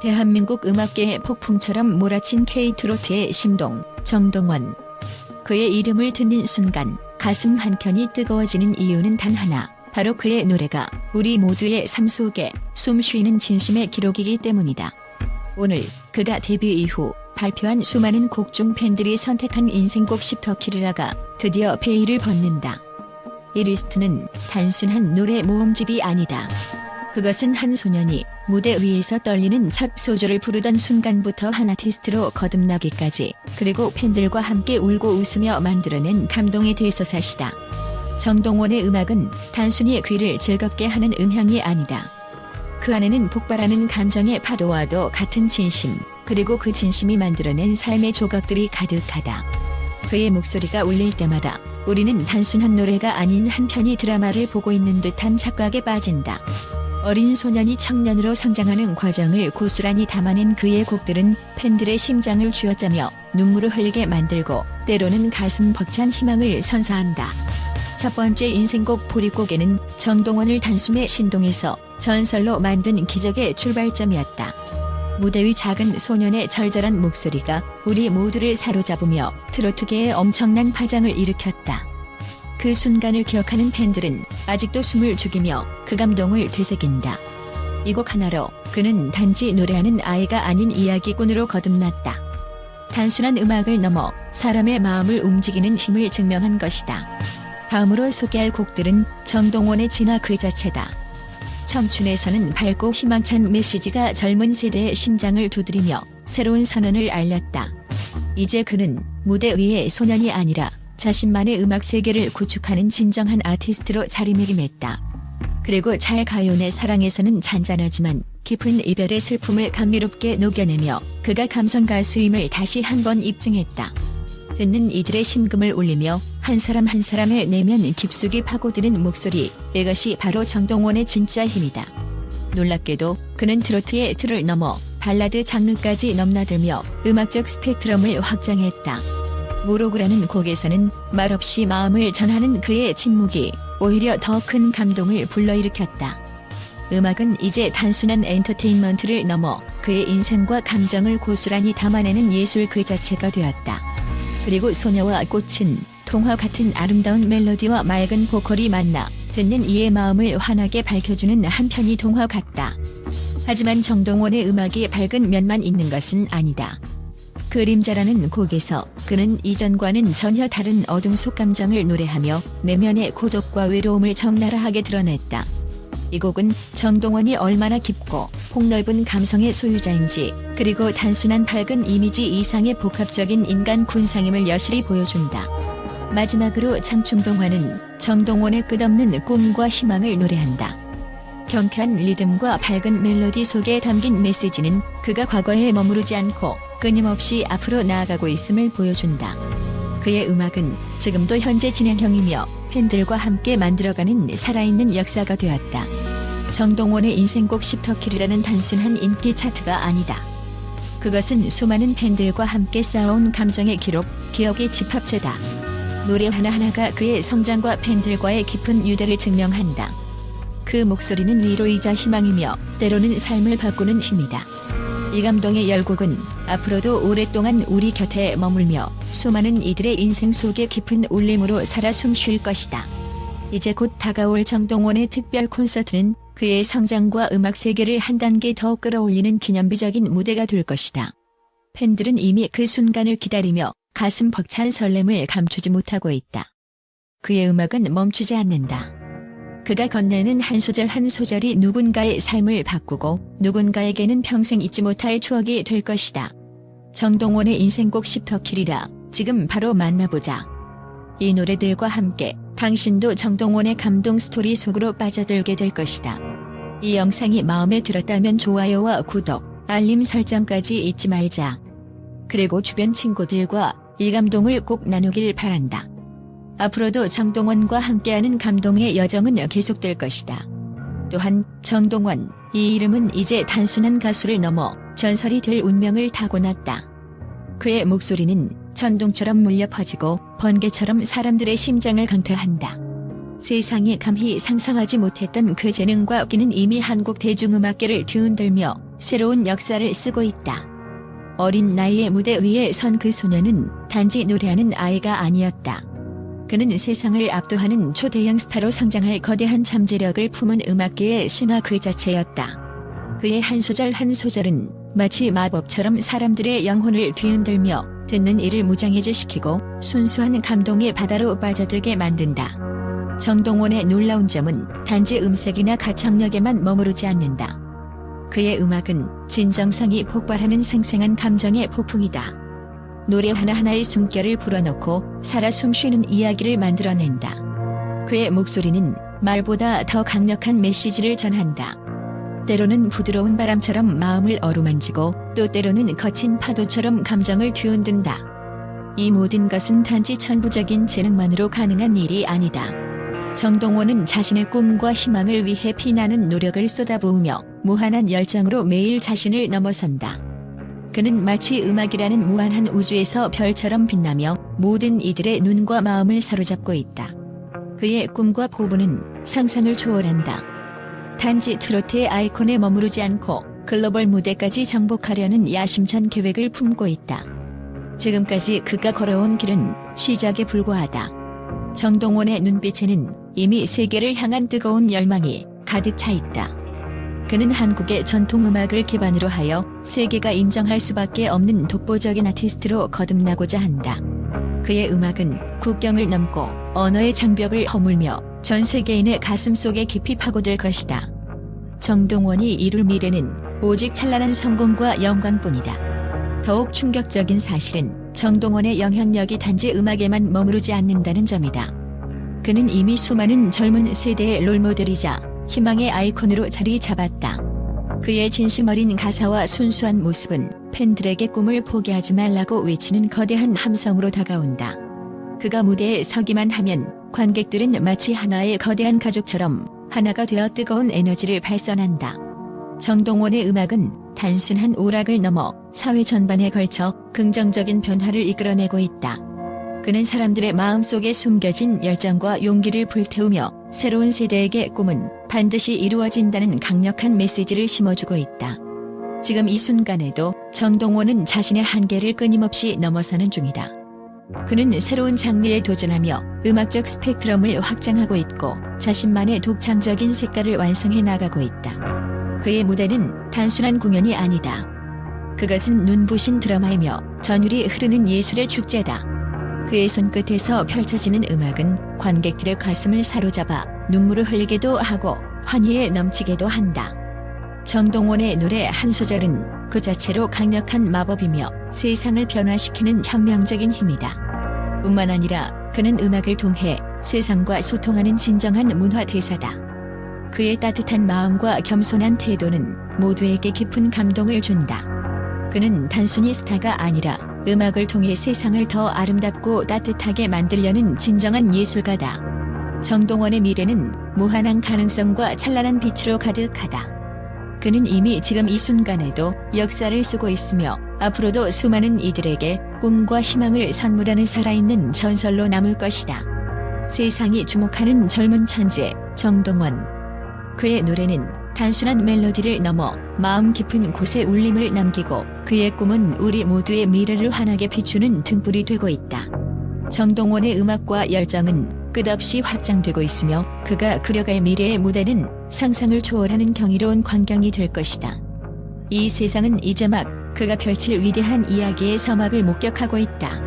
대한민국 음악계의 폭풍처럼 몰아친 K-트로트의 심동, 정동원. 그의 이름을 듣는 순간 가슴 한켠이 뜨거워지는 이유는 단 하나. 바로 그의 노래가 우리 모두의 삶 속에 숨 쉬는 진심의 기록이기 때문이다. 오늘 그가 데뷔 이후 발표한 수많은 곡 중 팬들이 선택한 인생곡 10터키리라가 드디어 베일을 벗는다. 이 리스트는 단순한 노래 모음집이 아니다. 그것은 한 소년이 무대 위에서 떨리는 첫 소절을 부르던 순간부터 한 아티스트로 거듭나기까지 그리고 팬들과 함께 울고 웃으며 만들어낸 감동의 대서사시다. 정동원의 음악은 단순히 귀를 즐겁게 하는 음향이 아니다. 그 안에는 폭발하는 감정의 파도와도 같은 진심, 그리고 그 진심이 만들어낸 삶의 조각들이 가득하다. 그의 목소리가 울릴 때마다 우리는 단순한 노래가 아닌 한편의 드라마를 보고 있는 듯한 착각에 빠진다. 어린 소년이 청년으로 성장하는 과정을 고스란히 담아낸 그의 곡들은 팬들의 심장을 쥐어짜며 눈물을 흘리게 만들고 때로는 가슴 벅찬 희망을 선사한다. 첫 번째 인생곡 보릿고개는 정동원을 단숨에 신동에서 전설로 만든 기적의 출발점이었다. 무대 위 작은 소년의 절절한 목소리가 우리 모두를 사로잡으며 트로트계에 엄청난 파장을 일으켰다. 그 순간을 기억하는 팬들은 아직도 숨을 죽이며 그 감동을 되새긴다. 이 곡 하나로 그는 단지 노래하는 아이가 아닌 이야기꾼으로 거듭났다. 단순한 음악을 넘어 사람의 마음을 움직이는 힘을 증명한 것이다. 다음으로 소개할 곡들은 정동원의 진화 그 자체다. 청춘에서는 밝고 희망찬 메시지가 젊은 세대의 심장을 두드리며 새로운 선언을 알렸다. 이제 그는 무대 위의 소년이 아니라 자신만의 음악 세계를 구축하는 진정한 아티스트로 자리매김했다. 그리고 잘 가요 내 사랑에서는 잔잔하지만 깊은 이별의 슬픔을 감미롭게 녹여내며 그가 감성 가수임을 다시 한 번 입증했다. 듣는 이들의 심금을 울리며 한 사람 한 사람의 내면 깊숙이 파고드는 목소리, 이것이 바로 정동원의 진짜 힘이다. 놀랍게도 그는 트로트의 틀을 넘어 발라드 장르까지 넘나들며 음악적 스펙트럼을 확장했다. 모로그라는 곡에서는 말없이 마음을 전하는 그의 침묵이 오히려 더 큰 감동을 불러일으켰다. 음악은 이제 단순한 엔터테인먼트를 넘어 그의 인생과 감정을 고스란히 담아내는 예술 그 자체가 되었다. 그리고 소녀와 꽃은 통화 같은 아름다운 멜로디와 맑은 보컬이 만나 듣는 이의 마음을 환하게 밝혀주는 한편이 동화 같다. 하지만 정동원의 음악이 밝은 면만 있는 것은 아니다. 그림자라는 곡에서 그는 이전과는 전혀 다른 어둠 속 감정을 노래하며 내면의 고독과 외로움을 적나라하게 드러냈다. 이 곡은 정동원이 얼마나 깊고 폭넓은 감성의 소유자인지 그리고 단순한 밝은 이미지 이상의 복합적인 인간 군상임을 여실히 보여준다. 마지막으로 장충동화는 정동원의 끝없는 꿈과 희망을 노래한다. 경쾌한 리듬과 밝은 멜로디 속에 담긴 메시지는 그가 과거에 머무르지 않고 끊임없이 앞으로 나아가고 있음을 보여준다. 그의 음악은 지금도 현재 진행형이며 팬들과 함께 만들어가는 살아있는 역사가 되었다. 정동원의 인생곡 10터킬이라는 단순한 인기 차트가 아니다. 그것은 수많은 팬들과 함께 쌓아온 감정의 기록, 기억의 집합체다. 노래 하나하나가 그의 성장과 팬들과의 깊은 유대를 증명한다. 그 목소리는 위로이자 희망이며 때로는 삶을 바꾸는 힘이다. 이 감동의 열곡은 앞으로도 오랫동안 우리 곁에 머물며 수많은 이들의 인생 속에 깊은 울림으로 살아 숨 쉴 것이다. 이제 곧 다가올 정동원의 특별 콘서트는 그의 성장과 음악 세계를 한 단계 더 끌어올리는 기념비적인 무대가 될 것이다. 팬들은 이미 그 순간을 기다리며 가슴 벅찬 설렘을 감추지 못하고 있다. 그의 음악은 멈추지 않는다. 그가 건네는 한 소절 한 소절이 누군가의 삶을 바꾸고 누군가에게는 평생 잊지 못할 추억이 될 것이다. 정동원의 인생곡 10터킬이라 지금 바로 만나보자. 이 노래들과 함께 당신도 정동원의 감동 스토리 속으로 빠져들게 될 것이다. 이 영상이 마음에 들었다면 좋아요와 구독, 알림 설정까지 잊지 말자. 그리고 주변 친구들과 이 감동을 꼭 나누길 바란다. 앞으로도 정동원과 함께하는 감동의 여정은 계속될 것이다. 또한 정동원, 이 이름은 이제 단순한 가수를 넘어 전설이 될 운명을 타고났다. 그의 목소리는 천둥처럼 물려 퍼지고 번개처럼 사람들의 심장을 강타한다. 세상에 감히 상상하지 못했던 그 재능과 끼는 이미 한국 대중음악계를 뒤흔들며 새로운 역사를 쓰고 있다. 어린 나이에 무대 위에 선 그 소녀는 단지 노래하는 아이가 아니었다. 그는 세상을 압도하는 초대형 스타로 성장할 거대한 잠재력을 품은 음악계의 신화 그 자체였다. 그의 한 소절 한 소절은 마치 마법처럼 사람들의 영혼을 뒤흔들며 듣는 이를 무장해제시키고 순수한 감동의 바다로 빠져들게 만든다. 정동원의 놀라운 점은 단지 음색이나 가창력에만 머무르지 않는다. 그의 음악은 진정성이 폭발하는 생생한 감정의 폭풍이다. 노래 하나하나의 숨결을 불어넣고 살아 숨쉬는 이야기를 만들어낸다. 그의 목소리는 말보다 더 강력한 메시지를 전한다. 때로는 부드러운 바람처럼 마음을 어루만지고 또 때로는 거친 파도처럼 감정을 뒤흔든다. 이 모든 것은 단지 천부적인 재능만으로 가능한 일이 아니다. 정동원은 자신의 꿈과 희망을 위해 피나는 노력을 쏟아부으며 무한한 열정으로 매일 자신을 넘어선다. 그는 마치 음악이라는 무한한 우주에서 별처럼 빛나며 모든 이들의 눈과 마음을 사로잡고 있다. 그의 꿈과 포부는 상상을 초월한다. 단지 트로트의 아이콘에 머무르지 않고 글로벌 무대까지 정복하려는 야심찬 계획을 품고 있다. 지금까지 그가 걸어온 길은 시작에 불과하다. 정동원의 눈빛에는 이미 세계를 향한 뜨거운 열망이 가득 차 있다. 그는 한국의 전통 음악을 기반으로 하여 세계가 인정할 수밖에 없는 독보적인 아티스트로 거듭나고자 한다. 그의 음악은 국경을 넘고 언어의 장벽을 허물며 전 세계인의 가슴 속에 깊이 파고들 것이다. 정동원이 이룰 미래는 오직 찬란한 성공과 영광뿐이다. 더욱 충격적인 사실은 정동원의 영향력이 단지 음악에만 머무르지 않는다는 점이다. 그는 이미 수많은 젊은 세대의 롤모델이자 희망의 아이콘으로 자리 잡았다. 그의 진심 어린 가사와 순수한 모습은 팬들에게 꿈을 포기하지 말라고 외치는 거대한 함성으로 다가온다. 그가 무대에 서기만 하면 관객들은 마치 하나의 거대한 가족처럼 하나가 되어 뜨거운 에너지를 발산한다. 정동원의 음악은 단순한 오락을 넘어 사회 전반에 걸쳐 긍정적인 변화를 이끌어내고 있다. 그는 사람들의 마음속에 숨겨진 열정과 용기를 불태우며 새로운 세대에게 꿈은 반드시 이루어진다는 강력한 메시지를 심어주고 있다. 지금 이 순간에도 정동원은 자신의 한계를 끊임없이 넘어서는 중이다. 그는 새로운 장르에 도전하며 음악적 스펙트럼을 확장하고 있고 자신만의 독창적인 색깔을 완성해 나가고 있다. 그의 무대는 단순한 공연이 아니다. 그것은 눈부신 드라마이며 전율이 흐르는 예술의 축제다. 그의 손끝에서 펼쳐지는 음악은 관객들의 가슴을 사로잡아 눈물을 흘리게도 하고 환희에 넘치게도 한다. 정동원의 노래 한 소절은 그 자체로 강력한 마법이며 세상을 변화시키는 혁명적인 힘이다. 뿐만 아니라 그는 음악을 통해 세상과 소통하는 진정한 문화 대사다. 그의 따뜻한 마음과 겸손한 태도는 모두에게 깊은 감동을 준다. 그는 단순히 스타가 아니라 음악을 통해 세상을 더 아름답고 따뜻하게 만들려는 진정한 예술가다. 정동원의 미래는 무한한 가능성과 찬란한 빛으로 가득하다. 그는 이미 지금 이 순간에도 역사를 쓰고 있으며 앞으로도 수많은 이들에게 꿈과 희망을 선물하는 살아있는 전설로 남을 것이다. 세상이 주목하는 젊은 천재 정동원. 그의 노래는 단순한 멜로디를 넘어 마음 깊은 곳에 울림을 남기고 그의 꿈은 우리 모두의 미래를 환하게 비추는 등불이 되고 있다. 정동원의 음악과 열정은 끝없이 확장되고 있으며 그가 그려갈 미래의 무대는 상상을 초월하는 경이로운 광경이 될 것이다. 이 세상은 이제 막 그가 펼칠 위대한 이야기의 서막을 목격하고 있다.